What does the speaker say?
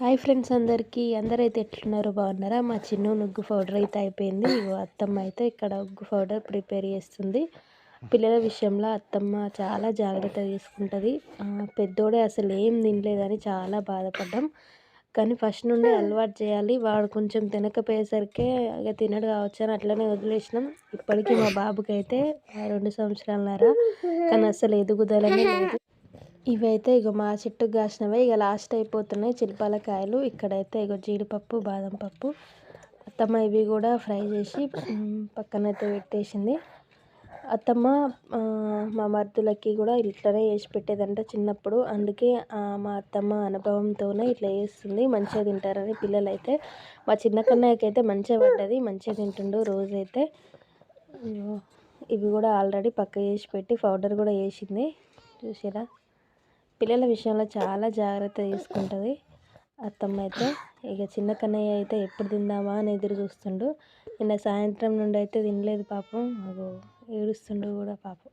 Hi friends అందరికీ. అందరైతే ఎట్లున్నారు? బాగున్నారా? మా చిన్న నుగ్గు పౌడర్ అయితే అయిపోయింది. అత్తమ్మ అయితే ఇక్కడ ఉగ్గు పౌడర్ ప్రిపేర్ చేస్తుంది. పిల్లల విషయంలో అత్తమ్మ చాలా జాగ్రత్త తీసుకుంటుంది. పెద్దోడే అసలు ఏం తినలేదని చాలా బాధపడ్డాం. కానీ ఫస్ట్ నుండి అలవాటు చేయాలి. వాడు కొంచెం తినకపోయేసరికి ఇక తినడు కావచ్చు అని అట్లనే వదిలేసినాం. ఇప్పటికీ మా బాబుకి అయితే రెండు సంవత్సరాలన్నారా. కానీ అసలు ఎదుగుదలనే లేదు. ఇవైతే ఇగో మా చెట్టుకు కాసినవి. ఇక లాస్ట్ అయిపోతున్నాయి చిలుపాల కాయలు ఇక్కడైతే ఇగో జీడిపప్పు బాదం పప్పు అత్తమ్మ ఇవి కూడా ఫ్రై చేసి పక్కనైతే పెట్టేసింది. అత్తమ్మ మా మర్దులకి కూడా ఇట్లనే చేసి పెట్టేదంట చిన్నప్పుడు. అందుకే మా అత్తమ్మ అనుభవంతోనే ఇట్లా చేస్తుంది. మంచిగా తింటారని పిల్లలైతే. మా చిన్న కన్నయ్యకైతే మంచిగా పడ్డది. మంచిగా తింటుండు రోజైతే. ఇవి కూడా ఆల్రెడీ పక్క చేసి పెట్టి పౌడర్ కూడా వేసింది చూసారా? పిల్లల విషయంలో చాలా జాగ్రత్త తీసుకుంటుంది. అత్తమ్మ అయితే ఇక చిన్న కన్నయ్య అయితే ఎప్పుడు తిందామా అని ఎదురు చూస్తుండు. నిన్న సాయంత్రం నుండి అయితే తినలేదు పాపం. ఏడుస్తుండు కూడా పాపం.